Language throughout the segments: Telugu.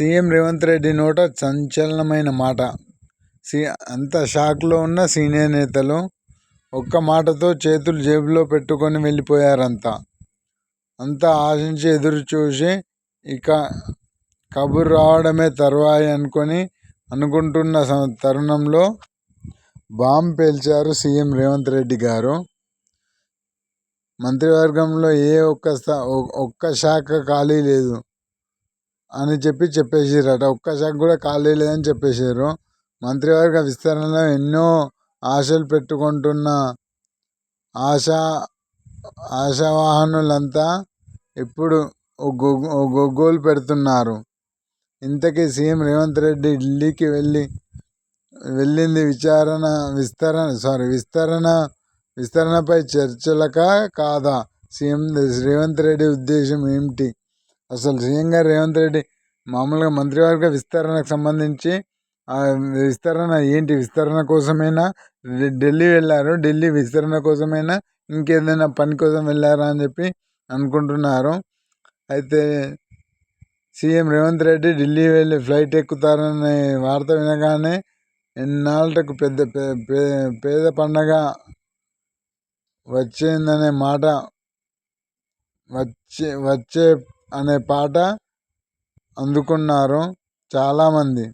సీఎం రేవంత్ రెడ్డి నోట సంచలనమైన మాట. సీ అంత షాక్లో ఉన్న సీనియర్ నేతలు ఒక్క మాటతో చేతులు జేబులో పెట్టుకొని వెళ్ళిపోయారంతా. అంతా ఆశించి ఎదురు చూసి ఇక కబురు రావడమే తరువాయి అనుకొని అనుకుంటున్న తరుణంలో బాంబ్ పేల్చారు సీఎం రేవంత్ రెడ్డి గారు. మంత్రివర్గంలో ఏ ఒక్క ఒక్క శాఖ ఖాళీ లేదు. అని చెప్పి చెప్పేసిరట ఒక్క శాఖ కూడా ఖాళీ లేదని చెప్పేశారు మంత్రివర్గ విస్తరణలో ఎన్నో ఆశలు పెట్టుకుంటున్న ఆశా ఆశావాహనులంతా ఇప్పుడు గొగ్గోలు పెడుతున్నారు. ఇంతకీ సీఎం రేవంత్ రెడ్డి ఢిల్లీకి వెళ్ళి వెళ్ళింది విచారణ విస్తరణ సారీ విస్తరణ విస్తరణపై చర్చలకా కాదా? సీఎం రేవంత్ రెడ్డి ఉద్దేశం ఏమిటి? అసలు సీఎం గారు రేవంత్ రెడ్డి మామూలుగా మంత్రివర్గ విస్తరణకు సంబంధించి విస్తరణ ఏంటి? విస్తరణ కోసమైనా? ఢిల్లీ వెళ్ళారు. ఢిల్లీ విస్తరణ కోసమైనా? ఇంకేదైనా పని కోసం వెళ్ళారా అని చెప్పి అనుకుంటున్నారు. అయితే సీఎం రేవంత్ రెడ్డి ఢిల్లీ వెళ్ళి ఫ్లైట్ ఎక్కుతారనే వార్త వినగానే ఎన్నాళ్ళకు పెద్ద పేద పండగ వచ్చిందనే మాట వచ్చే వచ్చే అనే పాట అందుకున్నారు చాలామంది.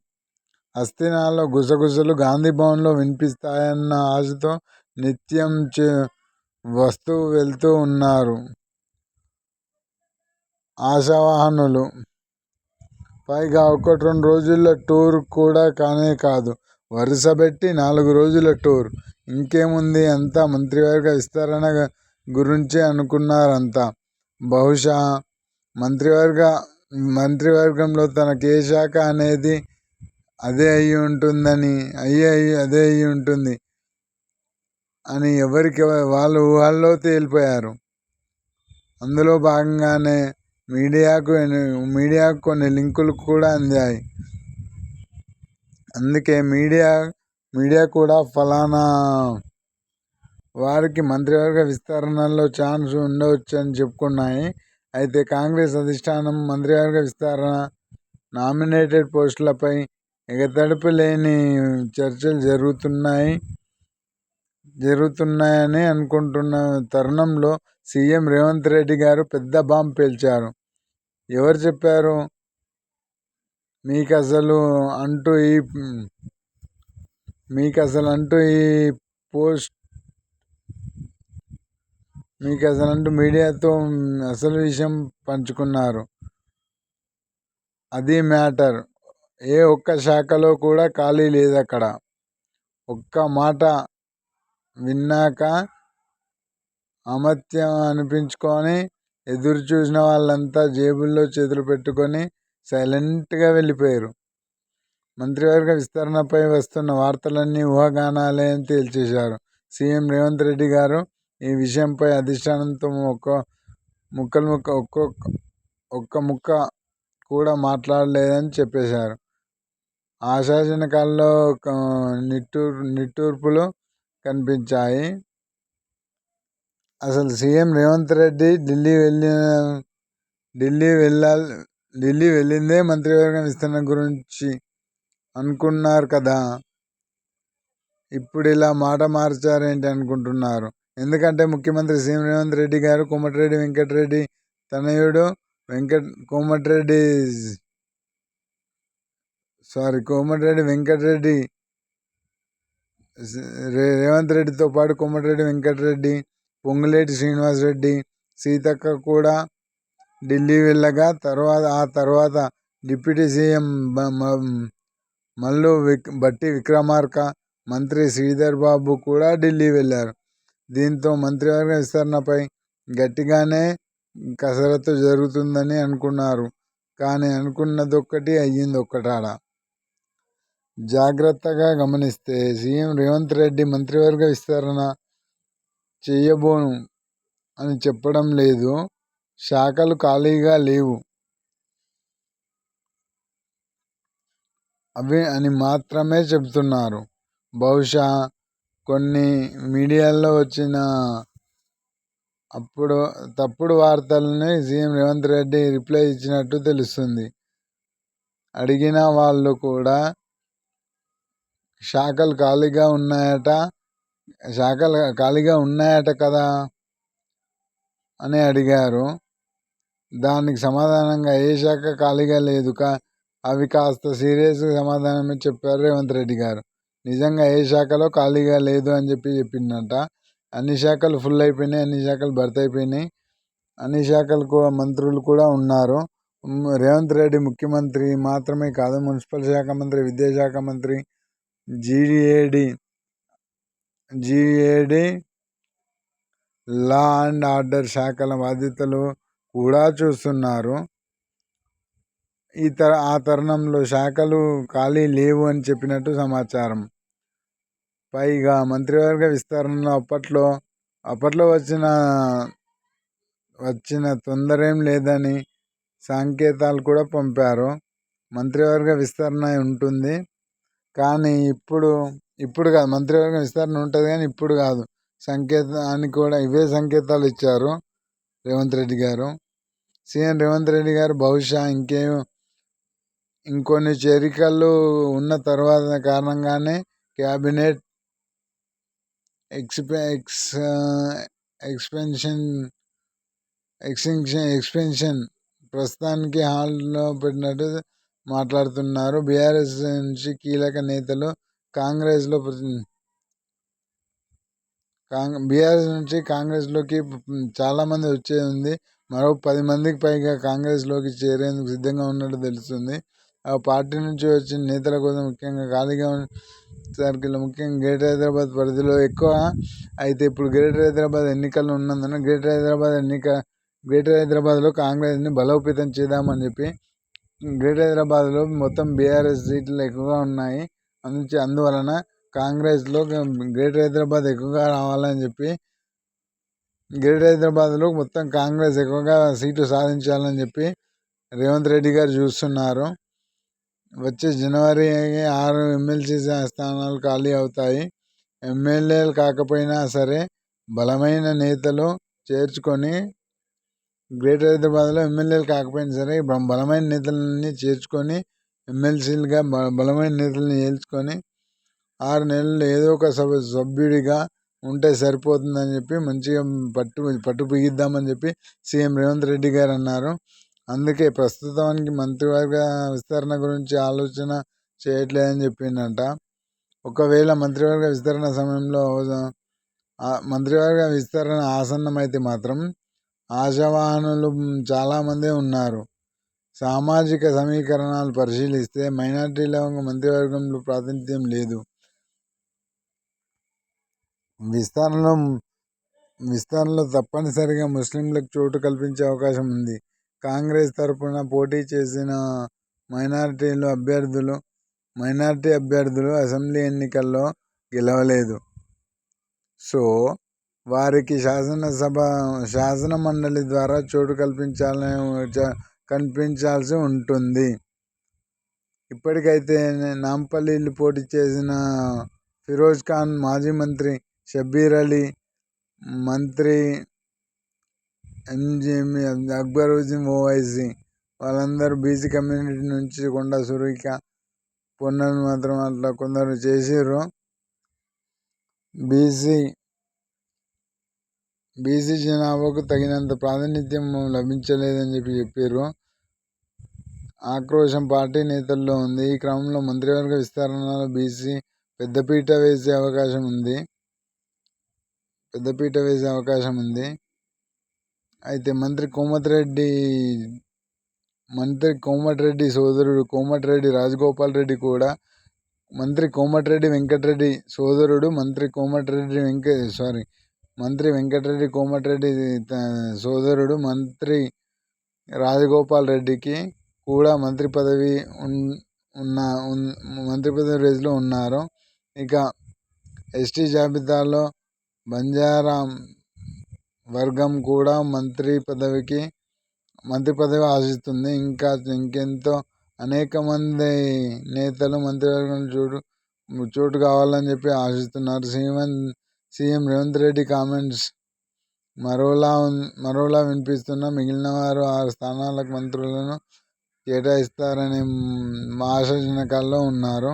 హస్తినాలో గుసగుసలు గాంధీ భవన్లో వినిపిస్తాయన్న ఆశతో నిత్యం వస్తూ వెళ్తూ ఉన్నారు ఆశావాహనులు. పైగా ఒకటి రెండు రోజుల టూర్ కూడా కానే కాదు. వరుస పెట్టి నాలుగు రోజుల టూర్. ఇంకేముంది? అంతా మంత్రివర్గ విస్తరణ గురించి అనుకున్నారంతా. బహుశా మంత్రివర్గ మంత్రివర్గంలో తనకు ఏ శాఖ అనేది అదే అయి ఉంటుందని అయ్యి అయ్యి అదే అయి ఉంటుంది అని ఎవరికి వాళ్ళు ఊహల్లో తేలిపోయారు. అందులో భాగంగానే మీడియాకు మీడియాకు కొన్ని లింకులు కూడా అందాయి. అందుకే మీడియా మీడియా కూడా ఫలానా వారికి మంత్రివర్గ విస్తరణలో ఛాన్స్ ఉండవచ్చని చెప్పుకున్నాయి. అయితే కాంగ్రెస్ అధిష్టానం మంత్రివర్గ విస్తరణ నామినేటెడ్ పోస్టులపై ఎగతడుపు లేని చర్చలు జరుగుతున్నాయి జరుగుతున్నాయని అనుకుంటున్న తరుణంలో సీఎం రేవంత్ రెడ్డి గారు పెద్ద బాంబు పేల్చారు. ఎవరు చెప్పారు? మీకు అసలు అంటూ ఈ మీకు అసలు అంటూ ఈ పోస్ట్ మీకు అసలు మీడియాతో అసలు విషయం పంచుకున్నారు. అది మ్యాటర్. ఏ ఒక్క శాఖలో కూడా ఖాళీ లేదు అక్కడ ఒక్క మాట విన్నాక అమత్యం అనిపించుకొని ఎదురు చూసిన వాళ్ళంతా జేబుల్లో చేతులు పెట్టుకొని సైలెంట్గా వెళ్ళిపోయారు. మంత్రివర్గ విస్తరణపై వస్తున్న వార్తలన్నీ ఊహాగానాలే అని తేల్చేశారు. సీఎం రేవంత్ రెడ్డి గారు ఈ విషయంపై అధిష్టానంతో ఒక్క ముక్కలు ముక్క ఒక్కొక్క ఒక్క ముక్క కూడా మాట్లాడలేదని చెప్పేశారు. ఆశాజనకాల్లో నిట్టూర్ నిట్టూర్పులు కనిపించాయి. అసలు సీఎం రేవంత్ రెడ్డి ఢిల్లీ వెళ్ళిన ఢిల్లీ వెళ్ళాలి ఢిల్లీ వెళ్ళిందే మంత్రివర్గం విస్తరణ గురించి అనుకున్నారు కదా. ఇప్పుడు ఇలా మాట మార్చారేంటి అనుకుంటున్నారు? ఎందుకంటే ముఖ్యమంత్రి సీఎం రేవంత్ రెడ్డి గారు కోమటిరెడ్డి వెంకటరెడ్డి తనయుడు వెంకట్ కోమటిరెడ్డి సారీ కోమటిరెడ్డి వెంకటరెడ్డి రేవంత్ రెడ్డితో పాటు కోమటిరెడ్డి వెంకటరెడ్డి పొంగులేటి శ్రీనివాసరెడ్డి సీతక్క కూడా ఢిల్లీ వెళ్ళగా తర్వాత ఆ తర్వాత డిప్యూటీ సీఎం మల్లు విక్ బట్టి విక్రమార్క మంత్రి శ్రీధర్ బాబు కూడా ఢిల్లీ వెళ్ళారు. దీంతో మంత్రివర్గ విస్తరణపై గట్టిగానే కసరత్తు జరుగుతుందని అనుకున్నారు. కానీ అనుకున్నది ఒక్కటి అయ్యింది ఒక్కటాడ జాగ్రత్తగా గమనిస్తే సీఎం రేవంత్ రెడ్డి మంత్రివర్గ విస్తరణ చేయబోను అని చెప్పడం లేదు. శాఖలు ఖాళీగా లేవు. అవి అని మాత్రమే చెబుతున్నారు. బహుశా కొన్ని మీడియాల్లో వచ్చిన అప్పుడు తప్పుడు వార్తలని సీఎం రేవంత్ రెడ్డి రిప్లై ఇచ్చినట్టు తెలుస్తుంది. అడిగిన వాళ్ళు కూడా శాఖలు ఖాళీగా ఉన్నాయట శాఖలు ఖాళీగా ఉన్నాయట కదా అని అడిగారు. దానికి సమాధానంగా ఏ శాఖ ఖాళీగా లేదు కా అవి కాస్త సీరియస్గా సమాధానమే చెప్పారు రేవంత్ రెడ్డి గారు. నిజంగా ఏ శాఖలో ఖాళీగా లేదు అని చెప్పి చెప్పిందంట. అన్ని శాఖలు ఫుల్ అయిపోయినాయి అన్ని శాఖలు భర్తీ అయిపోయినాయి. అన్ని శాఖలకు మంత్రులు కూడా ఉన్నారు. రేవంత్ రెడ్డి ముఖ్యమంత్రి మాత్రమే కాదు మున్సిపల్ శాఖ మంత్రి విద్యాశాఖ మంత్రి GAD GAD law and order శాఖల బాధ్యతలు కూడా చూస్తున్నారు. ఈ తర ఆ తరుణంలో శాఖలు ఖాళీ లేవు అని చెప్పినట్టు సమాచారం. పైగా మంత్రివర్గ విస్తరణలో అప్పట్లో అప్పట్లో వచ్చిన వచ్చిన తొందర ఏం లేదని సంకేతాలు కూడా పంపారు. మంత్రివర్గ విస్తరణ ఉంటుంది. కానీ ఇప్పుడు ఇప్పుడు కాదు మంత్రివర్గ విస్తరణ ఉంటుంది కానీ ఇప్పుడు కాదు. సంకేతాన్ని కూడా ఇవే సంకేతాలు ఇచ్చారు రేవంత్ రెడ్డి గారు. సీఎం రేవంత్ రెడ్డి గారు బహుశా ఇంకేం ఇంకొన్ని చేరికలు ఉన్న తర్వాత కారణంగానే క్యాబినెట్ ఎక్స్పె ఎక్స్ ఎక్స్పెన్షన్ ఎక్స్టెన్షన్ ఎక్స్పెన్షన్ ప్రస్తుతానికి హాల్లో పెట్టినట్టు మాట్లాడుతున్నారు. బీఆర్ఎస్ నుంచి కీలక నేతలు కాంగ్రెస్లో కాంగ్ బీఆర్ఎస్ నుంచి కాంగ్రెస్లోకి చాలామంది వచ్చే ఉంది. మరో పది మందికి పైగా కాంగ్రెస్లోకి చేరేందుకు సిద్ధంగా ఉన్నట్టు తెలుస్తుంది. ఆ పార్టీ నుంచి వచ్చిన నేతల కోసం ముఖ్యంగా ఖాళీగా సర్కిల్ ముఖ్యంగా గ్రేటర్ హైదరాబాద్ పరిధిలో ఎక్కువ అయితే ఇప్పుడు గ్రేటర్ హైదరాబాద్ ఎన్నికలు ఉన్నందున గ్రేటర్ హైదరాబాద్ ఎన్నిక గ్రేటర్ హైదరాబాద్లో కాంగ్రెస్ని బలోపేతం చేద్దామని చెప్పి గ్రేటర్ హైదరాబాద్లో మొత్తం బీఆర్ఎస్ సీట్లు ఎక్కువగా ఉన్నాయి. అందుచే అందువలన కాంగ్రెస్లో గ్రేటర్ హైదరాబాద్ ఎక్కువగా రావాలని చెప్పి గ్రేటర్ హైదరాబాద్లో మొత్తం కాంగ్రెస్ ఎక్కువగా సీట్లు సాధించాలని చెప్పి రేవంత్ రెడ్డి గారు చూస్తున్నారు. వచ్చే జనవరి ఆరు ఎమ్మెల్సీ స్థానాలు ఖాళీ అవుతాయి. ఎమ్మెల్యేలు కాకపోయినా సరే బలమైన నేతలు చేర్చుకొని గ్రేటర్ హైదరాబాద్లో ఎమ్మెల్యేలు కాకపోయినా సరే బలమైన నేతలని చేర్చుకొని ఎమ్మెల్సీలుగా బలమైన నేతల్ని చేర్చుకొని ఆరు నెలలు ఏదో ఒక సభ సభ్యుడిగా ఉంటే సరిపోతుందని చెప్పి మంచిగా పట్టు పట్టు బిగిద్దామని చెప్పి సీఎం రేవంత్ రెడ్డి గారు అన్నారు. అందుకే ప్రస్తుతానికి మంత్రివర్గ విస్తరణ గురించి ఆలోచన చేయట్లేదని చెప్పిందంట ఒకవేళ మంత్రివర్గ విస్తరణ సమయంలో మంత్రివర్గ విస్తరణ ఆసన్నమైతే మాత్రం ఆశావాహనులు చాలామందే ఉన్నారు. సామాజిక సమీకరణాలు పరిశీలిస్తే మైనార్టీలో మంత్రివర్గంలో ప్రాతినిధ్యం లేదు. విస్తరణలో విస్తరణలో తప్పనిసరిగా ముస్లింలకు చోటు కల్పించే అవకాశం ఉంది. కాంగ్రెస్ తరఫున పోటీ చేసిన మైనార్టీలు అభ్యర్థులు మైనార్టీ అభ్యర్థులు అసెంబ్లీ ఎన్నికల్లో గెలవలేదు. సో వారికి శాసనసభ శాసన మండలి ద్వారా చోటు కల్పించాలని కనిపించాల్సి ఉంటుంది. ఇప్పటికైతే నాంపల్లిలు పోటీ చేసిన ఫిరోజ్ ఖాన్ మాజీ మంత్రి షబ్బీర్ అలీ మంత్రి ఎంజిఎం అక్బరుద్దీన్ ఓవైసీ వాళ్ళందరూ బీసీ కమ్యూనిటీ నుంచి కొండ సురేఖ పొన్నను మాత్రం అట్లా కొందరు చేసారు బీసీ బీసీ జనాభాకు తగినంత ప్రాతినిధ్యం లభించలేదని చెప్పి చెప్పారు ఆక్రోశం పార్టీ నేతల్లో ఉంది. ఈ క్రమంలో మంత్రివర్గ విస్తరణలో బీసీ పెద్దపీట వేసే అవకాశం ఉంది. పెద్దపీట వేసే అవకాశం ఉంది. అయితే మంత్రి కోమటిరెడ్డి మంత్రి కోమటిరెడ్డి సోదరుడు కోమటిరెడ్డి రాజగోపాల్ రెడ్డి కూడా మంత్రి కోమటిరెడ్డి వెంకటరెడ్డి సోదరుడు మంత్రి కోమటిరెడ్డి వెంక సారీ మంత్రి వెంకటరెడ్డి కోమటిరెడ్డి సోదరుడు మంత్రి రాజగోపాల్ రెడ్డికి కూడా మంత్రి పదవి ఉన్న మంత్రి పదవి రేసులో ఉన్నారు. ఇక ఎస్టీ జాబితాలో బంజారా వర్గం కూడా మంత్రి పదవికి మంత్రి పదవి ఆశిస్తుంది. ఇంకా ఇంకెంతో అనేక మంది నేతలు మంత్రివర్గం చోటు చోటు కావాలని చెప్పి ఆశిస్తున్నారు. CM CM Revanth Reddy comments. మరోలా మరోలా వినిపిస్తున్న మిగిలిన వారు ఆరు స్థానాలకు మంత్రులను కేటాయిస్తారని మా ఆశాజనకాల్లో ఉన్నారు.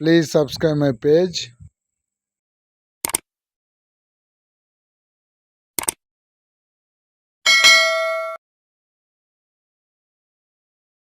Please subscribe my page.